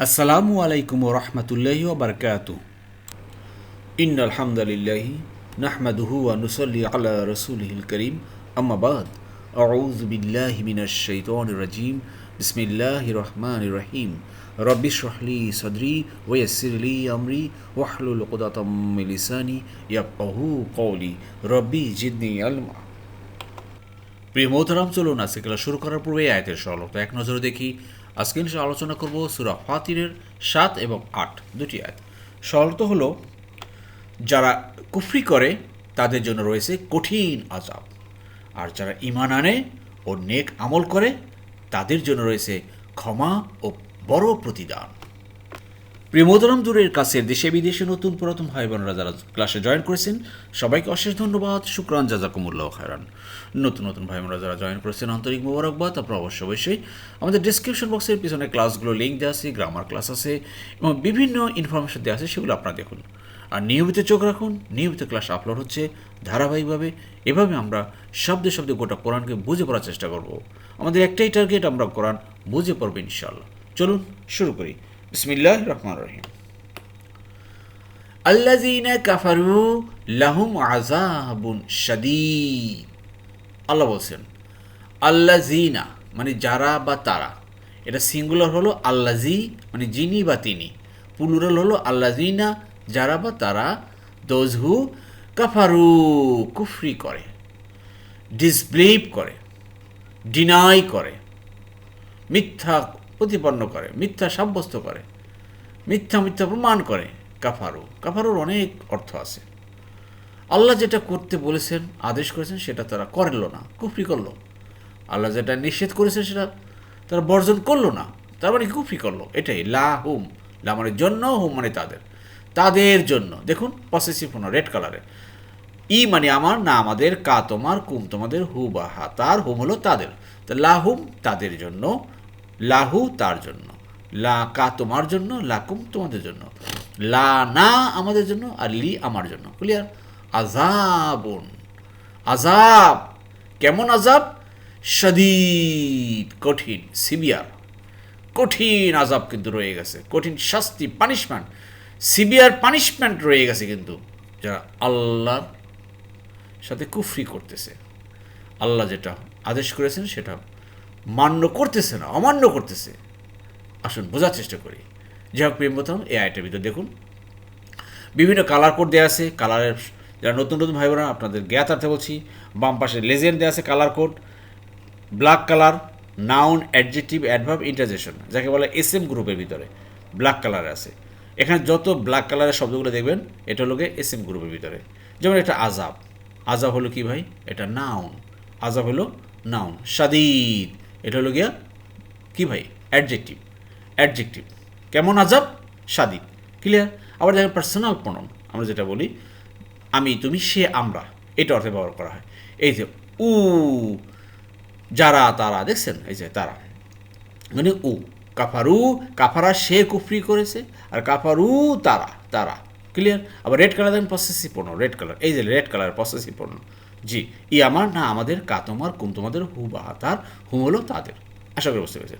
আসসালামু আলাইকুম রহমতুল্লাহি ওবরকাত ইন আলহামদুলিল্লাহি নাহমাদুহু ওয়া নুসাল্লি আলা রাসূলিহিল করিম আম্মা বাদ আউযু বিল্লাহি মিনাশ শাইতানির রাজিম বিসমিল্লাহির রহমানির রহিম রব্বি ইশরাহ লি সাদরি ওয়া ইয়াসসির লি আমরি ওয়াহলুল উকদাতাম মিন লিসানি ইয়াফকাহু কওলি রব্বি জিদনি ইলমা প্রিয় মোহতারাম চলুন আজকে ক্লাস শুরু করার পূর্বে এই আয়তের সরলতা এক নজরে দেখি। আজকে ইনশা আলোচনা করব সুরা ফাতিরের সাত এবং আট দুটি আয়াত। সরলত হলো, যারা কুফরি করে, তাদের জন্য রয়েছে কঠিন আজাব আর যারা ইমান আনে ও নেক আমল করে, তাদের জন্য রয়েছে ক্ষমা ও বড় প্রতিদান। প্রিয় মোদরম দূরের কাছে দেশে বিদেশে নতুন পুরাতন ভাই বোনেরা যারা ক্লাসে জয়েন করেছেন, সবাইকে অশেষ ধন্যবাদ, শুক্রান, জাজাকুমুল্লাহ খায়রান। নতুন নতুন ভাই বোনেরা যারা জয়েন করেছেন, আন্তরিক মোবারকবাদ, আপনারা অবশ্যই অবশ্যই আমাদের ডিসক্রিপশন বক্সের পিছনে ক্লাসগুলো লিঙ্ক দেওয়া আছে গ্রামার ক্লাস আছে, এবং বিভিন্ন ইনফরমেশন দেওয়া আছে, সেগুলো আপনারা দেখুন। আর নিয়মিত চোখ রাখুন, নিয়মিত ক্লাস আপলোড হচ্ছে ধারাবাহিকভাবে। এভাবে আমরা শব্দে শব্দে গোটা কোরআনকে বুঝে পড়ার চেষ্টা করব। আমাদের একটাই টার্গেট আমরা কোরআন বুঝে পড়ব ইনশাল্লাহ চলুন, শুরু করি। বিসমিল্লাহ রহমান রহিম। কাফারু লাহুম শাদীদ। আল্লাহ বলছেন মানে যারা বা তারা, এটা সিঙ্গুলার হলো আল্লাজি মানে যিনি বা তিনি, প্লুরাল হলো আল্লাজিনা যারা বা তারা দোজ হু কাফারু, কুফরি করে ডিসবিলিভ করে ডিনাই করে, মিথ্যা প্রতিপন্ন করে, মিথ্যা সাব্যস্ত করে, মিথ্যা মিথ্যা প্রমাণ করে, কাফারু। কাফারুর অনেক অর্থ আছে। আল্লাহ যেটা করতে বলেছেন, আদেশ করেছেন, সেটা তারা করল না, কুফরি করল। আল্লাহ যেটা নিষেধ করেছেন, সেটা তারা বর্জন করল না, তার মানে কুফরি করল। এটাই, লা হুম, লা মানে জন্য, হুম মানে তাদের। তাদের জন্য। দেখুন পসেসিভ হনো রেড কালারে ই মানে আমার, না আমাদের, কা তোমার, কুম তোমাদের, হু বা হা, তার, হুম হলো তাদের। তা লাহুম তাদের জন্য। লাহু তার জন্য। লা কা তোমার জন্য লাকুম তোমাদের জন্য। লা না আমাদের জন্য আর লি আমার জন্য। ক্লিয়ার আজাবন আজাব কেমন আজাব সদীদ কঠিন সিবিয়ার কঠিন আজাব কিন্তু রয়ে গেছে। কঠিন শাস্তি পানিশমেন্ট সিবিয়ার পানিশমেন্ট রয়ে গেছে কিন্তু। যারা আল্লাহর সাথে কুফরি করতেছে। আল্লাহ যেটা আদেশ করেছেন সেটা মান্য করতেছে না, অমান্য করতেছে। আসুন, বোঝার চেষ্টা করি। যাই হোক প্রেম প্রথম এই আইটের ভিতরে দেখুন। বিভিন্ন কালার কোড দেওয়া আছে কালারের যারা নতুন নতুন ভাই বোনা আপনাদের জ্ঞাতার্থে বলছি, বাম পাশে লেজেন্ড দেওয়া আছে colour code black colour noun adjective adverb interjection যাকে বলে এস এম গ্রুপের ভিতরে ব্ল্যাক কালার আছে। এখানে যত ব্ল্যাক কালারের শব্দগুলো দেখবেন, এটা হলো এস এম গ্রুপের ভিতরে। যেমন এটা আজাব। আজাব হলো কি ভাই? এটা নাউন আজাব হলো নাউন সাদিদ। এটা হলো গিয়া কি ভাই? অ্যাডজেক্টিভ অ্যাডজেক্টিভ কেমন আজাব? সাদিদ ক্লিয়ার আবার দেখেন পার্সোনাল প্রণন আমরা যেটা বলি, আমি, তুমি, সে, আমরা, এটা অর্থে ব্যবহার করা হয়। এই যে, উ, যারা, তারা, দেখছেন? এই যে, তারা। মানে উ, কাফারু, কাফারা, সে কুফরি করেছে, আর কাফারু, তারা তারা। ক্লিয়ার আবার রেড কালার দেখেন পসেসিভ পণ্য রেড কালার এই যে রেড কালার পসেসিভ পণ্য জি, ই আমার, না আমাদের, কা তোমার, কুম তোমাদের, হু বা তার হুম হলো তাদের। আশা করি বুঝতে পেরেছেন।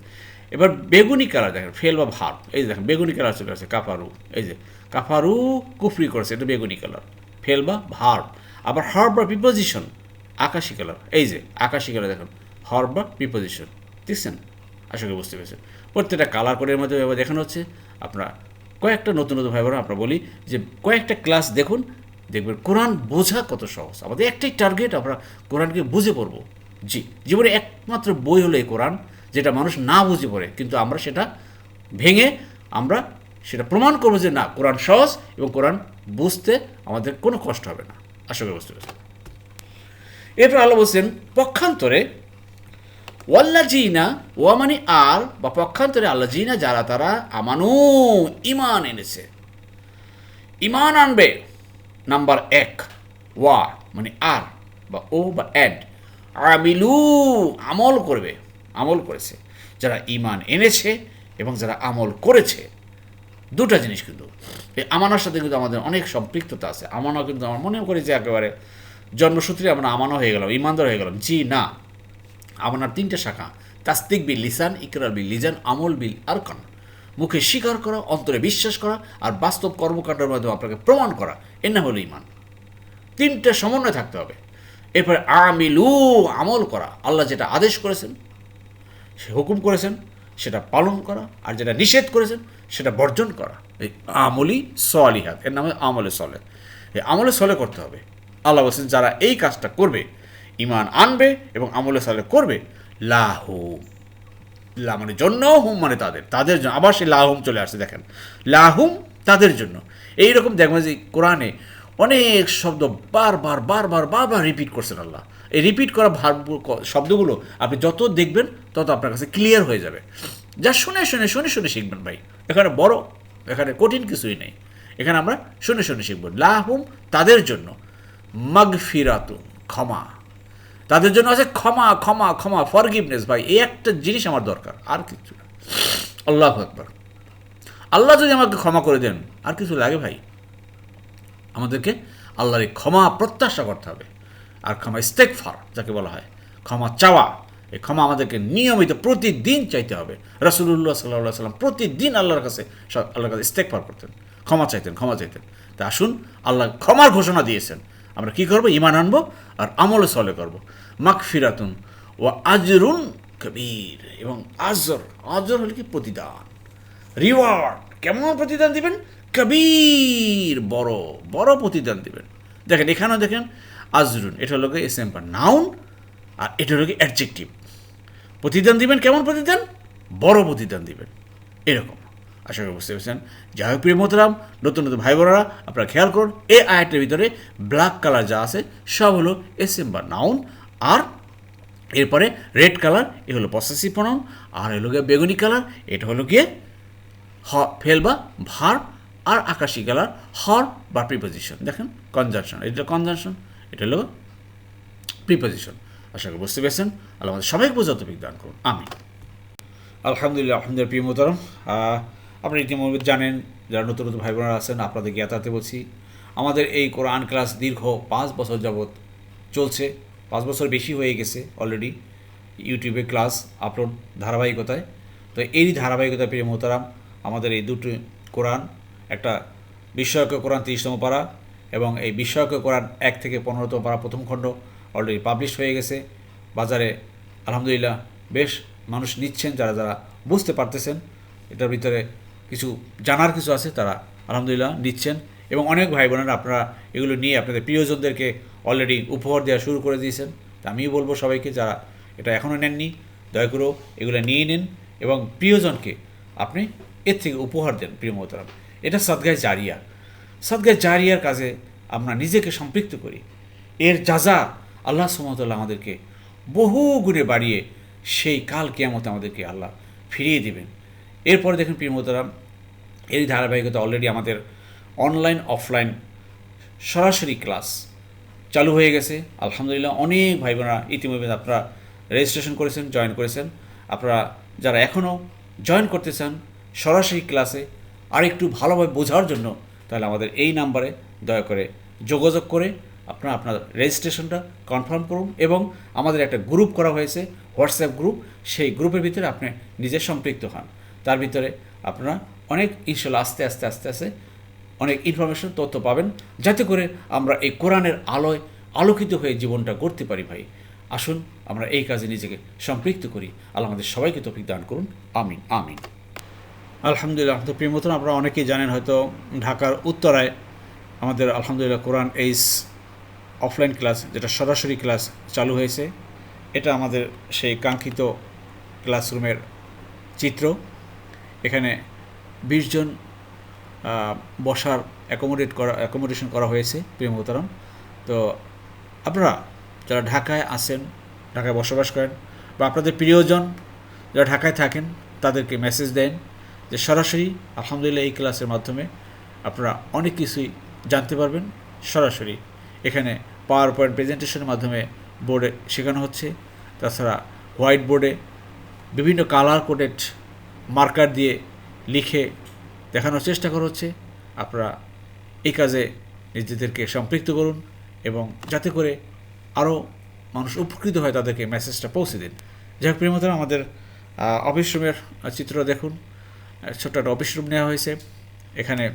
এবার বেগুনি কালার দেখেন, ফেল বা ভার, এই যে দেখেন, বেগুনি কালার চলে আসছে কাফারু এই যে কাফারু কুফরি করেছে, এটা বেগুনি কালার। ফেল বা ভার, আবার হার বা প্রিপোজিশন, আকাশি কালার, এই যে, আকাশি কালার দেখেন হর বা প্রিপোজিশন, দেখছেন? আশা করি বুঝতে পেরেছেন। প্রত্যেকটা কালার কোডের মধ্যে এবার দেখানো হচ্ছে। আপনারা কয়েকটা নতুন নতুন ভাই বোন আমরা বলি যে, কয়েকটা ক্লাস দেখুন দেখবেন কোরআন বোঝা কত সহজ। আমাদের একটাই টার্গেট আমরা কোরআনকে বুঝে পড়ব। জি, জীবনে একমাত্র বই হলো এই কোরআন, যেটা মানুষ না বুঝে পড়ে, কিন্তু আমরা সেটা ভেঙে আমরা সেটা প্রমাণ করব যে না, কোরআন সহজ এবং কোরআন বুঝতে আমাদের কোনো কষ্ট হবে না। আশা করি বুঝতে পেরেছেন। এরপর আল্লাহ বলছেন, পক্ষান্তরে ওয়াল্লা জিনা ওয়া মানে আর বা পক্ষান্তরে আল্লাহ জিনা যারা তারা আমানু ইমান এনেছে। ইমান আনবে। নাম্বার এক. ওয়া মানে আর বা ও বা অ্যাড আমিলু, আমল করবে। আমল করেছে। যারা ইমান এনেছে এবং যারা আমল করেছে। দুটা জিনিস কিন্তু। এই আমানার সাথে কিন্তু আমাদের অনেক সম্পৃক্ততা আছে। আমানা কিন্তু আমার মনে করি যে একেবারে জন্মসূত্রে আমরা আমানো হয়ে গেলাম ইমানদার হয়ে গেলাম। জি, না। আমানার তিনটে শাখা। তাস্তিক বিল লিসান, ইকরার বিল লিজান, আমল বিল আর আরকান। মুখে স্বীকার করা, অন্তরে বিশ্বাস করা আর বাস্তব কর্মকাণ্ডের মাধ্যমে আপনাকে প্রমাণ করা এর নাম হলো ইমান তিনটা সমন্বয় থাকতে হবে। এরপরে আমিলু, আমল করা। আল্লাহ যেটা আদেশ করেছেন, সে হুকুম করেছেন, সেটা পালন করা। আর যেটা নিষেধ করেছেন, সেটা বর্জন করা। এই আমলি সলিহাত, এর নামে আমলে সলে। এই আমলে সলে করতে হবে। আল্লাহ বলছেন, যারা এই কাজটা করবে ইমান আনবে এবং আমলে সলে করবে, লাহু। লা মানে জন্য, হুম মানে তাদের তাদের জন্য। আবার সেই লাহুম চলে আসছে, দেখেন। লাহুম তাদের জন্য। এইরকম দেখবেন যে কোরআনে অনেক শব্দ বারবার বারবার বারবার রিপিট করছেন আল্লাহ। এই রিপিট করা ভার শব্দগুলো আপনি যত দেখবেন, তত আপনার কাছে ক্লিয়ার হয়ে যাবে। যা শুনে শুনে শুনে শুনে শিখবেন ভাই। এখানে বড়, এখানে কঠিন কিছুই নেই। এখানে আমরা শুনে শুনে শিখব। লাহুম তাদের জন্য। মাগফিরাতু ক্ষমা। তাদের জন্য আছে ক্ষমা ক্ষমা ক্ষমা ফরগিভনেস ভাই। এই একটা জিনিস আমার দরকার। আর কিছু আল্লাহ একবার আল্লাহ যদি আমাকে ক্ষমা করে দেন, আর কিছু লাগে ভাই? আমাদেরকে আল্লাহর এই ক্ষমা প্রত্যাশা করতে হবে। আর ক্ষমা ইস্তেকফার যাকে বলা হয়। ক্ষমা চাওয়া। এই ক্ষমা আমাদেরকে নিয়মিত প্রতিদিন চাইতে হবে। রসুল্লাহ সাল্লাহ সাল্লাম প্রতিদিন আল্লাহর কাছে আল্লাহর কাছে ইস্তেকফার করতেন। ক্ষমা চাইতেন ক্ষমা চাইতেন। তা আসুন, আল্লাহ ক্ষমার ঘোষণা দিয়েছেন। আমরা কি করব? ইমান আনব আর আমলে সলে করব। মাক ফিরাতুন ও আজরুন কবির। এবং আজর আজর হলে কি? প্রতিদান। রিওয়ার্ড, কেমন প্রতিদান দিবেন? কবির, বড় বড় প্রতিদান দিবেন। দেখেন, এখানেও দেখেন, আজরুন, এটা হলো এস এম নাউন, আর এটা হলো অ্যাডজেক্টিভ। প্রতিদান দিবেন, কেমন প্রতিদান? বড় প্রতিদান দিবেন। এরকম। আশা করি বুঝতে পেরেছেন। যাই হোক, প্রিয় মোতরাম নতুন নতুন ভাই বোনেরা আপনারা খেয়াল করুন, এই আয়টের ভিতরে ব্ল্যাক কালার যা আছে, সব হলো এস এম বা নাউন আর এরপরে রেড কালার এ হলো পসেসিভ প্রনাউন আর হলো গিয়ে বেগুনি কালার এটা হলো গিয়ে হ ফেল বা ভার আর আকাশি কালার হর বা প্রিপোজিশন দেখেন কনজাংশন এটা কনজাংশন এটা হলো প্রিপোজিশন আশা করি বুঝতে পেরেছেন। আল্লাহ আমাদের সবাইকে বোঝাতে বিজ্ঞান করুন। আমি আলহামদুলিল্লাহ আলহামদুলিল্লাহ, প্রিয় মোতারম আপনারা ইতিমধ্যে জানেন, যারা নতুন নতুন ভাই বোনেরা আছেন আপনাদের জ্ঞাতাতে বলছি, আমাদের এই কোরআন ক্লাস দীর্ঘ পাঁচ বছর যাবৎ চলছে, পাঁচ বছর বেশি হয়ে গেছে অলরেডি ইউটিউবে ক্লাস আপলোড ধারাবাহিকতায়। তো এরই ধারাবাহিকতা প্রিয় মোতারাম আমাদের এই দুটো কোরআন, একটা বিস্ময়ক কোরআন তিরিশতম পারা এবং এই বিস্ময়ক কোরআন এক থেকে পনেরোতম পারা প্রথম খণ্ড অলরেডি পাবলিশ হয়ে গেছে। বাজারে আলহামদুলিল্লাহ বেশ মানুষ নিচ্ছেন, যারা যারা বুঝতে পারতেছেন, এটার ভিতরে কিছু জানার কিছু আছে, তারা আলহামদুলিল্লাহ নিচ্ছেন এবং অনেক ভাই বোনেরা আপনারা এগুলো নিয়ে আপনাদের প্রিয়জনদেরকে অলরেডি উপহার দেওয়া শুরু করে দিয়েছেন। তা আমিও বলব সবাইকে যারা এটা এখনও নেননি, দয়া করেও এগুলো নিয়ে নিন এবং প্রিয়জনকে আপনি এর থেকে উপহার দেন, প্রিয় এটা সদগায় জারিয়া। সদগায় জারিয়ার কাজে আমরা নিজেকে সম্পৃক্ত করি। এর যাজা আল্লাহ সুমতল্লাহ আমাদেরকে বহু গুণে বাড়িয়ে সেই কাল কেয়ামতে আমাদেরকে আল্লাহ ফিরিয়ে দিবেন। এরপরে দেখুন প্রিয় মোহতারাম এই ধারাবাহিকতা অলরেডি আমাদের অনলাইন অফলাইন সরাসরি ক্লাস চালু হয়ে গেছে। আলহামদুলিল্লাহ, অনেক ভাই বোনেরা ইতিমধ্যে আপনারা রেজিস্ট্রেশন করেছেন জয়েন করেছেন। আপনারা যারা এখনও জয়েন করতে চান, সরাসরি ক্লাসে আর একটু ভালোভাবে বোঝার জন্য তাহলে আমাদের এই নাম্বারে দয়া করে যোগাযোগ করে আপনারা আপনার রেজিস্ট্রেশনটা কনফার্ম করুন এবং আমাদের একটা গ্রুপ করা হয়েছে হোয়াটসঅ্যাপ গ্রুপ সেই গ্রুপের ভিতরে আপনি নিজে সম্পৃক্ত হন। তার ভিতরে আপনারা অনেক, ইনশাল্লাহ আস্তে আস্তে আস্তে আস্তে অনেক ইনফরমেশন তথ্য পাবেন। যাতে করে আমরা এই কোরআনের আলোয় আলোকিত হয়ে জীবনটা গড়তে পারি ভাই। আসুন, আমরা এই কাজে নিজেকে সম্পৃক্ত করি। আল্লাহ আমাদের সবাইকে তফিক দান করুন। আমিন আমিন। আলহামদুলিল্লাহ তো প্রিয় মতন আপনারা অনেকেই জানেন হয়তো ঢাকার উত্তরায় আমাদের আলহামদুলিল্লাহ কোরআন এইস অফলাইন ক্লাস, যেটা সরাসরি ক্লাস চালু হয়েছে। এটা আমাদের সেই কাঙ্ক্ষিত ক্লাসরুমের চিত্র। এখানে বিশজন বসার অ্যাকোমোডেট করা অ্যাকোমোডেশন করা হয়েছে, প্রিয় মোহতারাম। তো আপনারা যারা ঢাকায় আসেন ঢাকায় বসবাস করেন বা আপনাদের প্রিয়জন যারা ঢাকায় থাকেন, তাদেরকে মেসেজ দেন যে সরাসরি আলহামদুলিল্লাহ এই ক্লাসের মাধ্যমে আপনারা অনেক কিছুই জানতে পারবেন। সরাসরি এখানে পাওয়ার পয়েন্ট প্রেজেন্টেশনের মাধ্যমে বোর্ডে শেখানো হচ্ছে। তাছাড়া হোয়াইট বোর্ডে বিভিন্ন কালার কোডেড মার্কার দিয়ে লিখে দেখানোর চেষ্টা করা হচ্ছে। আপনারা এই কাজে নিজেদেরকে সম্পৃক্ত করুন এবং যাতে করে আরও মানুষ উপকৃত হয় তাদেরকে মেসেজটা পৌঁছে দিন। যাই হোক প্রিয়মতরা আমাদের অফিস রুমের চিত্র দেখুন। ছোট্ট একটা অফিস রুম নেওয়া হয়েছে। এখানে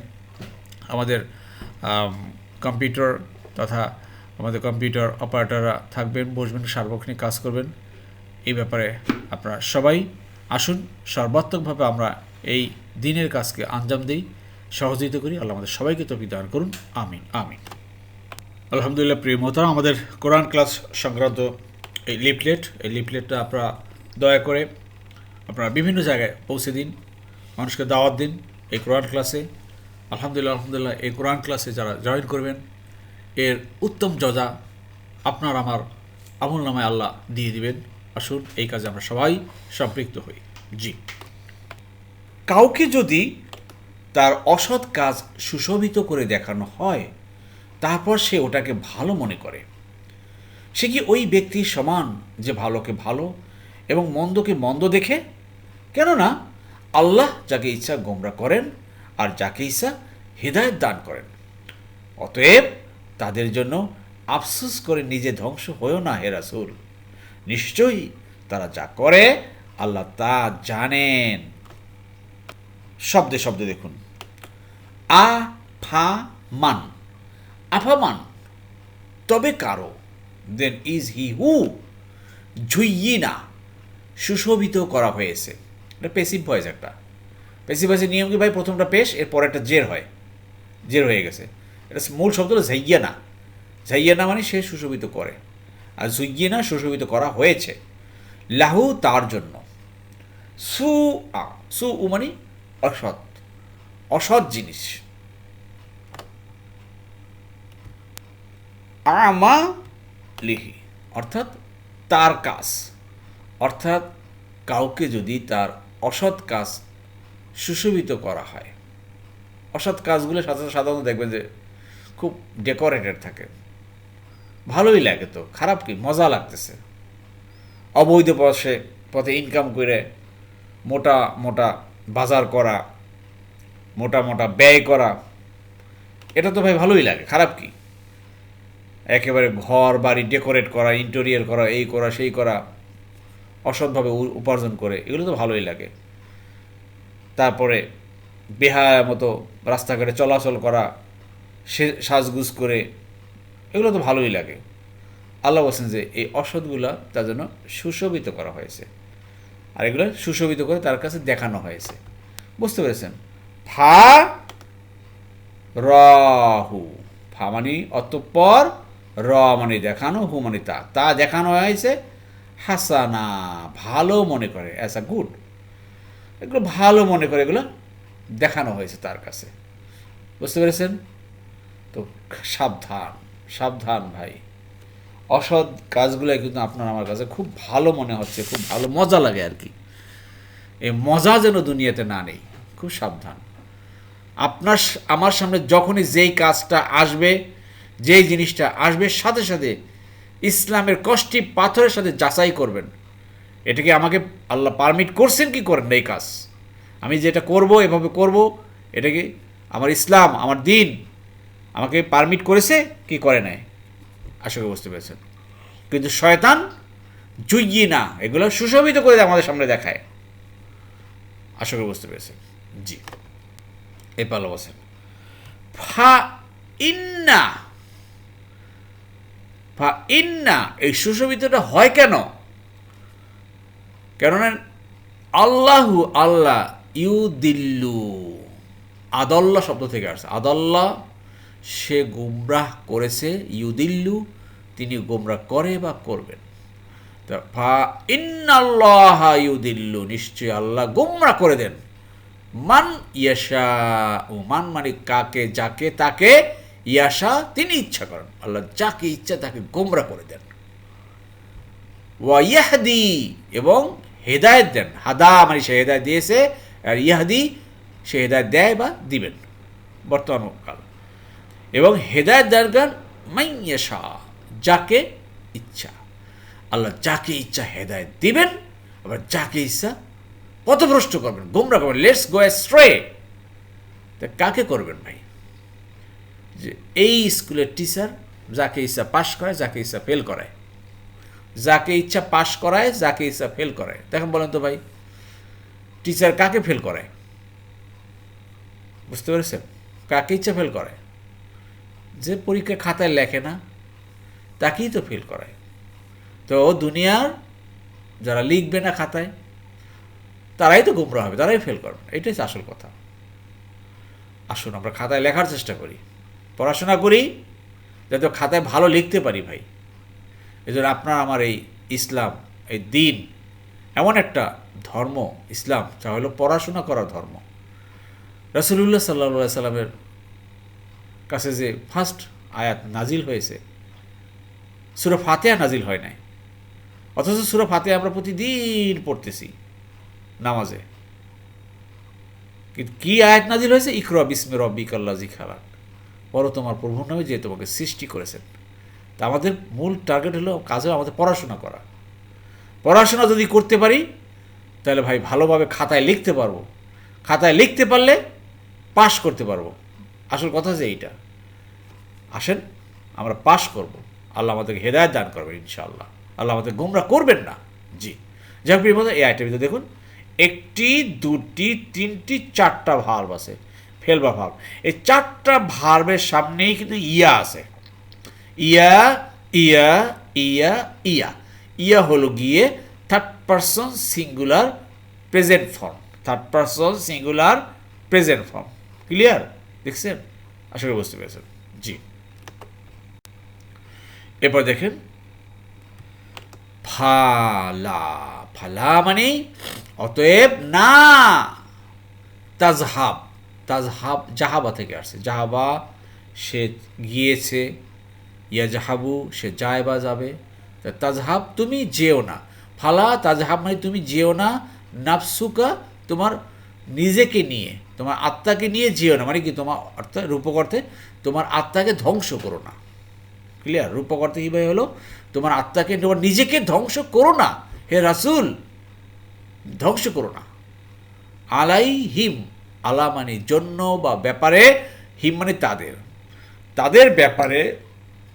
আমাদের কম্পিউটার তথা আমাদের কম্পিউটার অপারেটররা থাকবেন, বসবেন, সার্বক্ষণিক কাজ করবেন। এই ব্যাপারে আপনারা সবাই আসুন। সর্বাত্মকভাবে আমরা এই দিনের কাজকে আঞ্জাম দিই, সহযোগিতা করি, আল্লাহ আমাদের সবাইকে তো দান করুন, আমিন আমিন। আলহামদুলিল্লাহ, প্রিয় মোহতারাম, আমাদের কোরআন ক্লাস সংক্রান্ত এই লিফলেট, এই লিফলেটটা আপনারা দয়া করে আপনারা বিভিন্ন জায়গায় পৌঁছে দিন, মানুষকে দাওয়াত দিন এই কোরআন ক্লাসে। আলহামদুলিল্লাহ আলহামদুলিল্লাহ, এই কোরআন ক্লাসে যারা জয়েন করবেন, এর উত্তম যজা আপনার আমার আমল নামায় আল্লাহ দিয়ে দিবেন। আসুন, এই কাজে আমরা সবাই সম্পৃক্ত হই। জি। কাউকে যদি তার অসৎ কাজ সুশোভিত করে দেখানো হয়, তারপর সে ওটাকে ভালো মনে করে। সে কি ওই ব্যক্তির সমান যে ভালোকে ভালো এবং মন্দকে মন্দ দেখে? কেননা আল্লাহ যাকে ইচ্ছা গোমরা করেন আর যাকে ইচ্ছা হৃদায়ত দান করেন। অতএব তাদের জন্য আফসোস করে নিজে ধ্বংস হয়েও না হে রাসূল। নিশ্চয়ই তারা যা করে আল্লাহ তা জানেন। শব্দে শব্দে দেখুন। আ, ফা, মান। আফামান তবে কারও। দেন ইজ হি হু ঝুইয়িনা, সুশোভিত করা হয়েছে। এটা পেসিভ ভয়েস একটা। পেসিভ ভয়েসের নিয়ম কি ভাই? প্রথমটা পেশ এর একটা জের হয়। জের হয়ে গেছে। এটা মূল শব্দ হলো ঝাইয়ানা। ঝাইয়ানা মানে সে সুশোভিত করে। আর ঝুইয়িনা সুশোভিত করা হয়েছে। লাহু তার জন্য। সু আ, সু উ মানে অসৎ অসৎ জিনিস। আমা লিহি অর্থাৎ তার কাজ। অর্থাৎ কাউকে যদি তার অসৎ কাজ সুশোভিত করা হয়। অসৎ কাজগুলো সাধারণত সাধারণত দেখবেন যে খুব ডেকোরেটেড থাকে। ভালোই লাগে তো, খারাপ কি? মজা লাগতেছে। অবৈধ পথে পথে ইনকাম করে মোটা মোটা বাজার করা, মোটা মোটা ব্যয় করা, এটা তো ভাই ভালোই লাগে, খারাপ কি? একেবারে ঘর, বাড়ি ডেকোরেট করা ইন্টেরিয়ার করা, এই করা, সেই করা অসৎভাবে উপার্জন করে, এগুলো তো ভালোই লাগে। তারপরে বেহায় মতো রাস্তাঘাটে চলাচল করা, সে সাজগুজ করে, এগুলো তো ভালোই লাগে। আল্লাহ বলছেন যে এই অসৎগুলা তার জন্য সুশোভিত করা হয়েছে। আর এগুলো সুশোভিত করে তার কাছে দেখানো হয়েছে। বুঝতে পেরেছেন? ফা, রাহু। ফা মানে অতঃপর র মানে দেখানো, হু মানে তা। তা দেখানো হয়েছে হাসানা, ভালো মনে করে অ্যাজ আ গুড এগুলো ভালো মনে করে এগুলো দেখানো হয়েছে তার কাছে। বুঝতে পেরেছেন? তো সাবধান সাবধান ভাই। অসৎ কাজগুলো কিন্তু আপনার আমার কাছে খুব ভালো মনে হচ্ছে, খুব ভালো মজা লাগে আর কি। এই মজা যেন দুনিয়াতে না নেই, খুব সাবধান। আপনার আমার সামনে যখনই যেই কাজটা আসবে, যেই জিনিসটা আসবে, সাথে সাথে ইসলামের কষ্টি পাথরের সাথে যাচাই করবেন। এটাকে আমাকে আল্লাহ পারমিট করছেন কি করেন এই কাজ? আমি যেটা করব, এভাবে করব এটাকে আমার ইসলাম, আমার দিন আমাকে পারমিট করেছে কি করে নাই? আশা করি বুঝতে পেরেছেন। কিন্তু শয়তান জুইয়ে না এগুলো সুশোভিত করে আমাদের সামনে দেখায়। আশা করি বুঝতে পেরেছেন। জি। এই পালো বসেন। ফা ইন্না ফা ইন্না, এই সুশোভিতটা হয় কেন? কেননা আল্লাহু আল্লাহ ইউ দিল্লু আদল্লা শব্দ থেকে আসছে। আদল্লা সে গুমরাহ করেছে, ইউদিল্লু তিনি গুমরাহ করে বা করবেন। তা ফা আল্লাহ গুমরা করে দেন। মান ইয়াশা ও মান মানে কাকে, যাকে, তাকে ইয়াশা তিনি ইচ্ছা করেন। আল্লাহ যাকে ইচ্ছা তাকে গোমরা করে দেন। ওয়াইয়াহদি এবং হেদায়ত দেন। হাদা মানে সে হেদায়ত দিয়েছে, আর ইয়াহদি সে হেদায়ত দেয় বা দিবেন। বর্তমান কাল। এবং হেদায়ত দেন গান মাইয়াশা যাকে ইচ্ছা। আল্লাহ যাকে ইচ্ছা হেদায়ত দিবেন, আবার যাকে ইচ্ছা পথভ্রষ্ট করবেন, গোমরা করবেন। লেটস গো স্ট্রে তা কাকে করবেন ভাই? যে এই স্কুলের টিচার যাকে ইচ্ছা পাশ করায়, যাকে ইচ্ছা ফেল করায়। যাকে ইচ্ছা পাশ করায়, যাকে ইচ্ছা ফেল করায়। দেখেন বলেন তো ভাই টিচার কাকে ফেল করায়? বুঝতে পেরেছেন? কাকে ইচ্ছা ফেল করে যে পরীক্ষা খাতায় লেখে না তাকেই তো ফেল করায়। তো দুনিয়ার যারা লিখবে না খাতায়, তারাই তো গুমরা হবে, তারাই ফেল করবে। এটাই তো আসল কথা। আসুন, আমরা খাতায় লেখার চেষ্টা করি। পড়াশোনা করি, যাতে খাতায় ভালো লিখতে পারি ভাই। এই জন্য আপনার আমার এই ইসলাম, এই দিন এমন একটা ধর্ম, ইসলাম, যা হলো পড়াশোনা করার ধর্ম। রসুল্লাহ সাল্লা সাল্লামের কাছে যে ফার্স্ট আয়াত নাজিল হয়েছে সুরা ফাতেহা নাজিল হয় নাই। অথচ সুরা ফাতেহা আমরা প্রতিদিন পড়তেছি নামাজে। কিন্তু কি আয়াত নাজিল হয়েছে? ইকরা বিসমে রব্বিক আল্লাজি খালাক। পরও তোমার প্রভুর নামে যে তোমাকে সৃষ্টি করেছেন। তা আমাদের মূল টার্গেট হলো কাজে আমাদের পড়াশোনা করা। পড়াশোনা যদি করতে পারি, তাহলে ভাই ভালোভাবে খাতায় লিখতে পারব। খাতায় লিখতে পারলে পাশ করতে পারব। আসল কথা যে এইটা। আসেন, আমরা পাশ করব। আল্লাহ আমাদেরকে হেদায়ত দান করবেন, ইনশাআল্লাহ। আল্লাহ আমাদের গোমরা করবেন না। জি। যাই হোক প্রিয় এই আইটের ভিতরে দেখুন। একটি, দুটি, তিনটি, চারটা ভার্ব আছে। ফেলবা ভার্ব এই চারটা ভার্বের সামনেই কিন্তু ইয়া আছে। ইয়া ইয়া ইয়া ইয়া। ইয়া হলো গিয়ে third person singular present form third person singular present form clear দেখছেন? আশা করি বুঝতে পেরেছেন। জি। এরপর দেখেন, ফালা ফালা মানে অতএব না, তাজহাব তাজহাব জাহাবা থেকে আসছে। জাহাবা, সে গিয়েছে ইয়া জাহাবু সে যায় বা যাবে। তাজহাব তুমি যেও না। ফালা, তাজহাব মানে তুমি যেও না, নাফসুকা তোমার নিজেকে নিয়ে, তোমার আত্মাকে নিয়ে যেও না। মানে কি? তোমার অর্থাৎ রূপক অর্থে তোমার আত্মাকে ধ্বংস করো না। ক্লিয়ার রূপক অর্থে হলো? তোমার আত্মাকে, তোমার নিজেকে ধ্বংস করো না। হে রাসুল, ধ্বংস করো না। আলাই হিম আলা মানে জন্য বা ব্যাপারে, হিম মানে তাদের। তাদের ব্যাপারে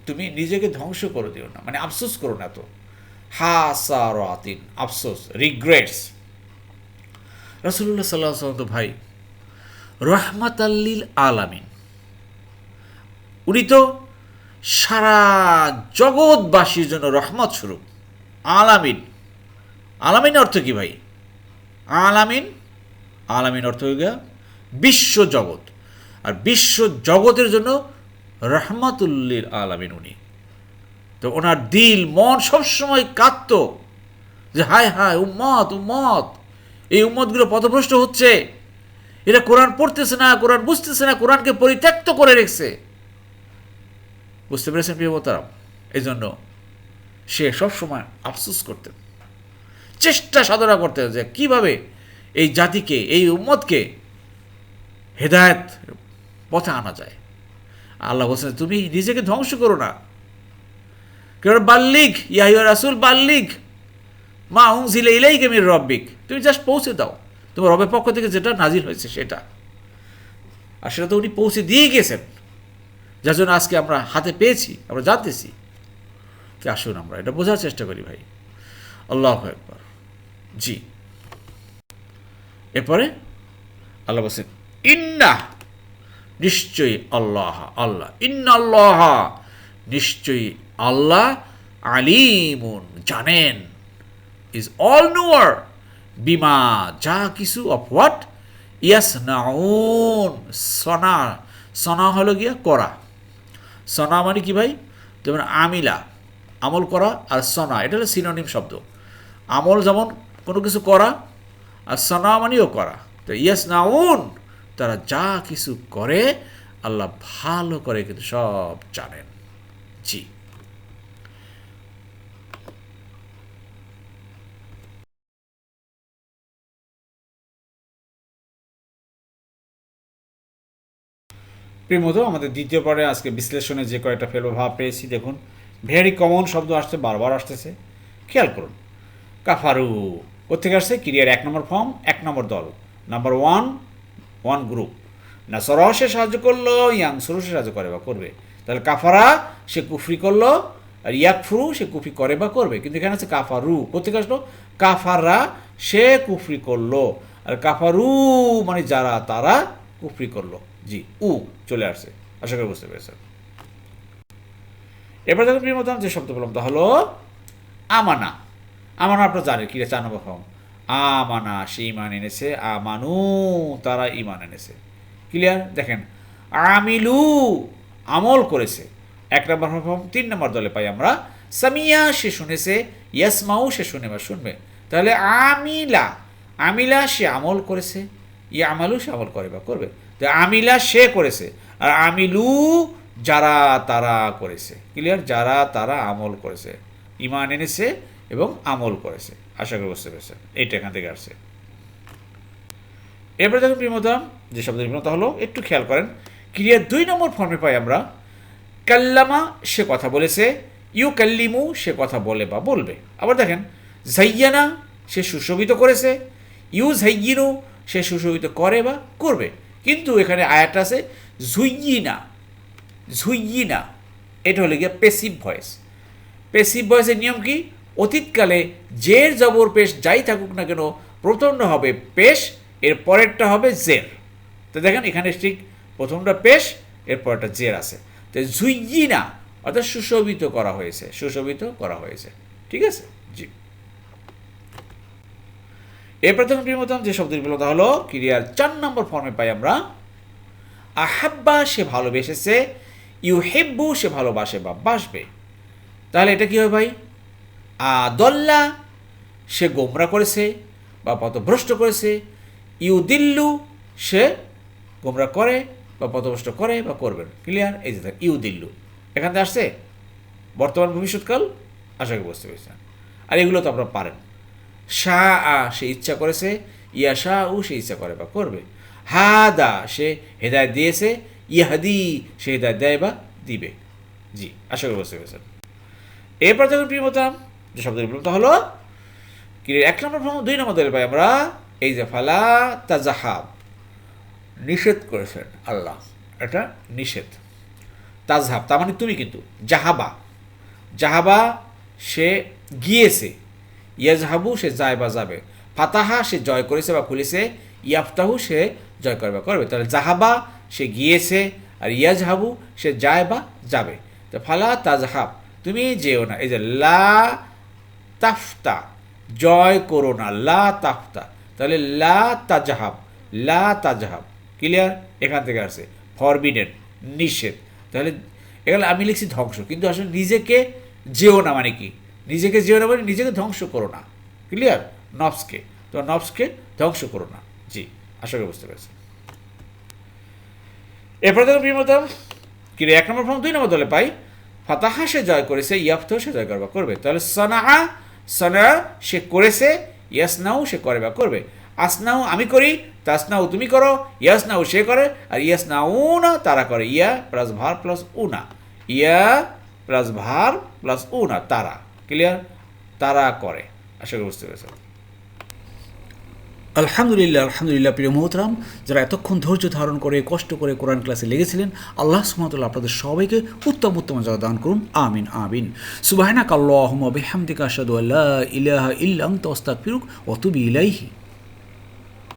তুমি নিজেকে ধ্বংস করে দিও না। মানে আফসোস করো না তো। হা সারাতিন আফসোস রিগ্রেটস রাসুল্লাহ সাল্লাহ তো ভাই রহমাত আল্লিল আলামিন। উনি তো সারা জগৎবাসীর জন্য রহমত স্বরূপ। আলামিন। আলামিন অর্থ কি ভাই? আলামিন। আলামিন অর্থ বিশ্ব জগৎ। আর বিশ্ব জগতের জন্য রহমাতুল্লিল আলামিন উনি। তো ওনার দিল, মন সবসময় কাঁদত যে হায় হায়, উম্মত উম্মত। এই উম্মতগুলো পথভ্রষ্ট হচ্ছে। এরা কোরআন পড়তেছে না, কোরআন বুঝতেছে না, কোরআনকে পরিত্যক্ত করে রেখেছে। বুঝতে পেরেছেন প্রিয় এই জন্য সে সবসময় আফসোস করতেন। চেষ্টা সাধনা করতেন যে কীভাবে এই জাতিকে, এই উম্মতকে হেদায়ত পথে আনা যায়। আল্লাহ বলছেন, তুমি নিজেকে ধ্বংস করো না। কেন বাল্লিক ইয়াহিয়া রাসুল বাল্লিক মা উংজিলে ইলাই গেমির রব্বিক। তুমি জাস্ট পৌঁছে দাও। তোমার রবের পক্ষ থেকে যেটা নাজির হয়েছে সেটা। আর সেটা তো উনি পৌঁছে দিয়ে গেছেন যার জন্য আজকে আমরা হাতে পেয়েছি, আমরা জানতেছি। কি আসুন আমরা, এটা বোঝার চেষ্টা করি ভাই। আল্লাহ একবার জি। এরপরে আল্লাহ বলছেন, ইন্না, নিশ্চয়ই আল্লাহ আল্লাহ। ইন্না আল্লাহ, নিশ্চয়ই আল্লাহ আলিমুন, জানেন। ইজ অল নোয়ার বিমা যা কিছু অফ হোয়াট ইয়াস নাউন সনা সনা হলো গিয়া করা। সনা মানে কী ভাই? যেমন আমিলা, আমল করা আর সনা, এটা হলো সিনোনিম শব্দ। আমল যেমন কোনো কিছু করা আর সনা মানেও করা। তো ইয়াস নাউন তারা যা কিছু করে আল্লাহ ভালো করে কিন্তু সব জানেন। জি। প্রিমতো আমাদের দ্বিতীয় পরে আজকে বিশ্লেষণে যে কয়েকটা ফেলব ভাব পেয়েছি, দেখুন। ভেরি কমন শব্দ আসছে, বারবার আসতেছে। খেয়াল করুন। কাফারু কোথেকে আসছে? ক্রিয়ার এক নম্বর ফর্ম, এক নম্বর দল। Number one one group. না সরহ সে সাহায্য করল ইয়াং সরু সে সাহায্য করে বা করবে। তাহলে কাফারা সে কুফরি করল, আর ইয়াকফরু সে কুফরি করে বা করবে। কিন্তু এখানে আছে কাফারু। কোথেকে আসলো? কাফাররা সে কুফরি করল। আর কাফারু মানে যারা, তারা কুফরি করল। জি, উ চলে আসছে। আশা করি বুঝতে পেরেছেন। এবার দেখুন প্রিয় মতাম, যে শব্দ বললাম তা হলো আমানা। আমানা আপনার জানেন, কি নম্বর ফর্ম। আমানা, সে ইমান এনেছে, আমানু, তারা ইমান এনেছে। ক্লিয়ার দেখেন, আমিলু, আমল করেছে। এক নম্বর ফর্ম, তিন নম্বর দলে পাই আমরা, সামিয়া, সে শুনেছে, ইয়াসমাউ, সে শুনে বা শুনবে। তাহলে আমিলা আমিলা, সে আমল করেছে ইয়া আমালু সে আমল করে বা করবে। তো আমিলা সে করেছে। আর আমিলু যারা তারা করেছে। ক্লিয়ার যারা তারা আমল করেছে। ইমান এনেছে এবং আমল করেছে। আশা করি বুঝতে পেরেছেন। এইটা এখান থেকে আসছে। এরপরে দেখুন প্রিয়মতাম যে শব্দের বিমতা হলো, একটু খেয়াল করেন। ক্রিয়ার দুই নম্বর ফর্মে পাই আমরা, কাল্লামা সে কথা বলেছে ইউ কাল্লিমু সে কথা বলে বা বলবে। আবার দেখেন, জাইয়ানা সে সুশোভিত করেছে ইউ ঝাইয়িনু সে সুশোভিত করে বা করবে। কিন্তু এখানে আয়াতটা আছে, ঝুইয়িনা ঝুইয়িনা এটা হলে গিয়ে পেসিভ ভয়েস পেসিভ ভয়েসের নিয়ম কি? অতীতকালে জের জবর পেশ যাই থাকুক না কেন, প্রথমটা হবে পেশ, এর পরেরটা হবে জের। তো দেখেন এখানে ঠিক প্রথমটা পেশ, এর পরেরটা জের আছে। তো ঝুইয়িনা অর্থাৎ সুশোভিত করা হয়েছে, সুশোভিত করা হয়েছে। ঠিক আছে? জি এর প্রথম প্রিয়তম যে শব্দের বিলতা হলো, ক্রিয়ার চার নম্বর ফর্মে পাই আমরা, আহাব্বা সে ভালোবেসেছে ইউ হেব্বু সে ভালোবাসে বা বাসবে। তাহলে এটা কী হবে ভাই? আদল্লা সে গোমরা করেছে বা পথভ্রষ্ট করেছে ইউ দিল্লু সে গোমরা করে বা পথভ্রষ্ট করে বা করবেন ক্লিয়ার এই যে ইউ দিল্লু এখান থেকে আসছে বর্তমান ভবিষ্যৎকাল, আশা করি বুঝতে পেরেছেন। আর এগুলো তো আপনারা পারেন। শাহ আ সে ইচ্ছা করেছে ইয়া শাহ উ সে ইচ্ছা করে বা করবে। হাদা, সে হেদায়ত দিয়েছে, ইয়াহাদি, সে হেদায়ত দেয় বা দিবে। জি, আশা করি বুঝতে পেরেছেন। এরপর যখন প্রিয়মতাম যে শব্দের বিভক্ত হলো কি এক নম্বর ভ্রমণ দুই নম্বর দলে পাই আমরা, এই যে ফালা তাজাহাব, নিষেধ করেছেন আল্লাহ। এটা নিষেধ। তাজহাব, তার মানে তুমি কিন্তু, জাহাবা। জাহাবা, সে গিয়েছে। ইয়াজহাবু, সে যায় বা যাবে। ফাতাহা, সে জয় করেছে বা খুলেছে। ইয়াফতাহু, সে জয় করে বা করবে। তাহলে জাহাবা সে গিয়েছে। আর ইয়াজহাবু, সে যায় বা যাবে। তো ফালা তাজহাব, তুমি যেও না। এই যে লা তাফতা, জয় করো না। লা তাফতা। তাহলে লা তাজহাব লা তাজহাব। ক্লিয়ার এখান থেকে আসছে। ফরবিডেন নিষেধ। তাহলে এখানে আমি লিখছি ধ্বংস। কিন্তু আসলে নিজেকে যেও না মানে কি? নিজেকে যেও না মানে নিজেকে ধ্বংস করো না। ক্লিয়ার নফসকে তো নফসকে ধ্বংস করো না। জি আশা করি বুঝতে পেরেছি এরপরে দেখো প্রিয়মতম কি রে, এক নম্বর ফর্ম দুই নম্বর দলে পাই। ফাতাহা সে জয় করেছে ইয়াফতেও সে জয় করবা করবে। তাহলে সনা সনা সে করেছে ইয়াসনাও সে করে বা করবে। আসনাও আমি করি তাসনাও তুমি করো ইয়াসনাও সে করে আর ইয়াসনাউ না তারা করে। ইয়া প্লাস ভার প্লাস উনা। ইয়া প্লাস ভার প্লাস উনা তারা। ক্লিয়ার তারা করে। আশা করি বুঝতে পেরেছেন। আলহামদুলিল্লাহ আলহামদুলিল্লাহ, প্রিয় মোহতরাম, যারা এতক্ষণ ধৈর্য ধারণ করে, কষ্ট করে কোরআন ক্লাসে লেগেছিলেন, আল্লাহ সুমতুল্লাহ আপনাদের সবাইকে উত্তম উত্তম যা দান করুন, আমিন আমিন। সুবাহনা কাল্লাহমদিকা সাদু আল্লাহ ইলাহা ইল্লাং তস্তা ফিরুক অতুবি ইলাইহি।